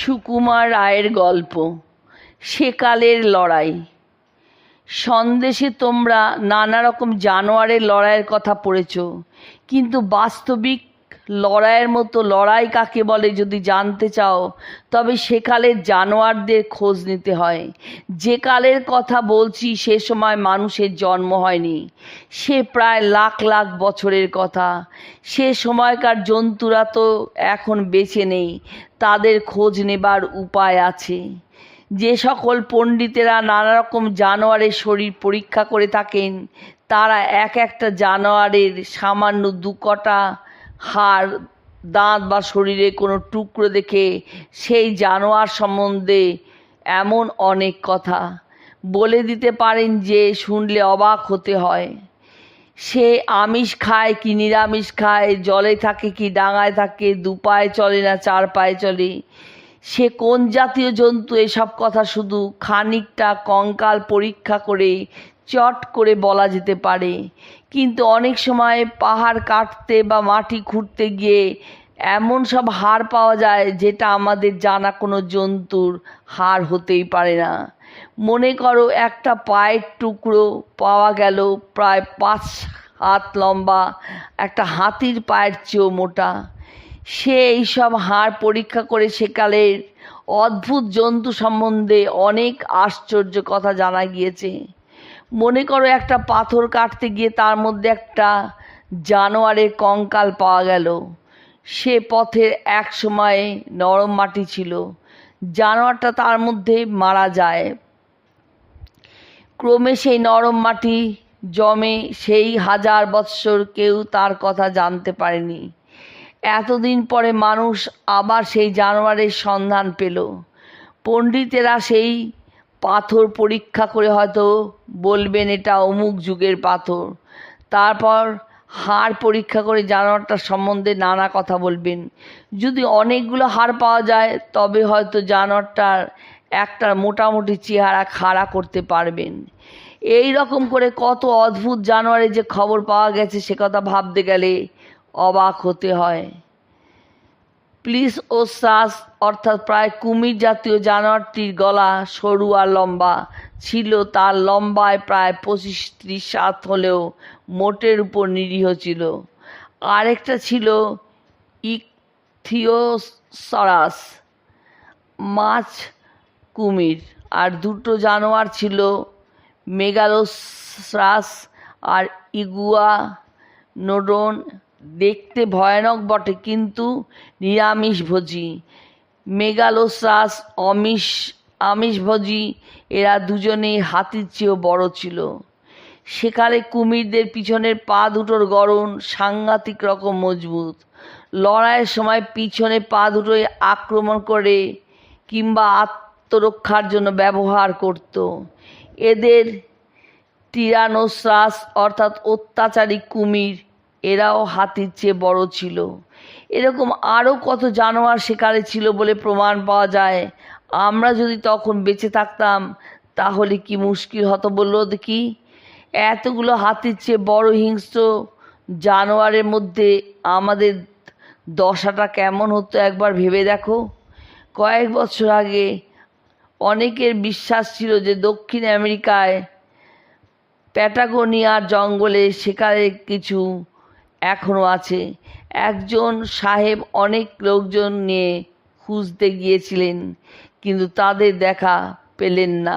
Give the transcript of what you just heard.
সুকুমার রায়ের গল্প, সেকালের লড়াই। সন্দেশে তোমরা নানা রকম জানোয়ারের লড়াইয়ের কথা পড়েছ, কিন্তু বাস্তবিক লড়াইয়ের মতো লড়াই কাকে বলে যদি জানতে চাও, তবে সেকালের জানোয়ারদের খোঁজ নিতে হয়। যে কালের কথা বলছি, সে সময় মানুষের জন্ম হয়নি। সে প্রায় লাখ লাখ বছরের কথা। সে সময়কার জন্তুরা তো এখন বেঁচে নেই, তাদের খোঁজ নেবার উপায় আছে। যে সকল পণ্ডিতেরা নানা রকম জানোয়ারের শরীর পরীক্ষা করে থাকেন, তারা এক একটা জানোয়ারের সামান্য দু কটা হাড়, দাঁত বা শরীরে কোনো টুকরো দেখে সেই জানোয়ার সম্বন্ধে এমন অনেক কথা বলে দিতে পারেন যে শুনলে অবাক হতে হয়। সে আমিষ খায় কি নিরামিষ খায়, জলে থাকে কি ডাঙায় থাকে দু পায়ে চলে না চার পায়ে চলে? সে কোন জাতীয় জন্তু এসব কথা শুধু খানিকটা কঙ্কাল পরীক্ষা করে চট করে বলা যেতে পারে। কিন্তু অনেক সময় পাহাড় কাটতে বা মাটি খুঁড়তে গিয়ে এমন সব হাড় পাওয়া যায় যেটা আমাদের জানা কোনো জন্তুর হাড় হতেই পারে না। মনে করো একটা পায়ের টুকরো পাওয়া গেল প্রায় পাঁচ হাত লম্বা, একটা হাতির পায়ের চেয়েও মোটা। সে এইসব হাড় পরীক্ষা করে সেকালের অদ্ভুত জন্তু সম্বন্ধে অনেক আশ্চর্য কথা জানা গিয়েছে। মনে করো একটা পাথর কাটতে গিয়ে তার মধ্যে একটা জানোয়ারের কঙ্কাল পাওয়া গেল। সে পথের এক সময়ে নরম মাটি ছিল। জানোয়ারটা তার মধ্যে মারা যায়। ক্রমে সেই নরম মাটি জমে সেই হাজার বৎসর কেউ তার কথা জানতে পারেনি। এতদিন পরে মানুষ আবার সেই জানোয়ারের সন্ধান পেল। পণ্ডিতেরা সেই পাথর পরীক্ষা করে হয়তো বলবেন এটা অমুক যুগের পাথর। তারপর হাড় পরীক্ষা করে জানোয়ারটার সম্বন্ধে নানা কথা বলবেন। যদি অনেকগুলো হাড় পাওয়া যায়, তবে হয়তো জানোয়ারটার একটা মোটামুটি চেহারা খাড়া করতে পারবেন। এই রকম করে কত অদ্ভুত জানোয়ারের যে খবর পাওয়া গেছে, সে কথা ভাবতে গেলে অবাক হতে হয়। প্লিস ও শ্বাস অর্থাৎ প্রায় কুমির জাতীয় জানোয়ারটির গলা সরু আর লম্বা ছিল। তার লম্বায় প্রায় পঁচিশ ত্রিশ সাত হলেও মোটের উপর নিরীহ ছিল। আরেকটা ছিল ইকথিওসরাস, মাছ কুমির, আর দুটো জানোয়ার ছিল মেগালোসরাস আর ইগুয়া নোডন দেখতে ভয়ানক বটে, কিন্তু নিরামিষভোজী মেগালোসাস, অমিষ আমিষভোজী এরা দুজনেই হাতির চেয়েও বড় ছিল। সেকালে কুমিরদের পিছনের পা দুটোর গড়ন সাংঘাতিক রকম মজবুত। লড়াইয়ের সময় পিছনে পা দুটোই আক্রমণ করে কিংবা আত্মরক্ষার জন্য ব্যবহার করত। এদের টিরানোসাস, অর্থাৎ অত্যাচারী কুমির এরাও হাতির চেয়ে বড় ছিল। এরকম আরও কত জানোয়ার সেকালে ছিল বলে প্রমাণ পাওয়া যায়। আমরা যদি তখন বেঁচে থাকতাম, তাহলে কি মুশকিল হতো বলল দেখি। এতগুলো হাতির চেয়ে বড় হিংস্র জানোয়ারের মধ্যে আমাদের দশাটা কেমন হতো একবার ভেবে দেখো। কয়েক বছর আগে অনেকের বিশ্বাস ছিল যে দক্ষিণ আমেরিকায় প্যাটাগোনিয়ার জঙ্গলে সেখানে কিছু এখনও আছে। একজন সাহেব অনেক লোকজন নিয়ে খুঁজতে গিয়েছিলেন কিন্তু তাদের দেখা পেলেন না।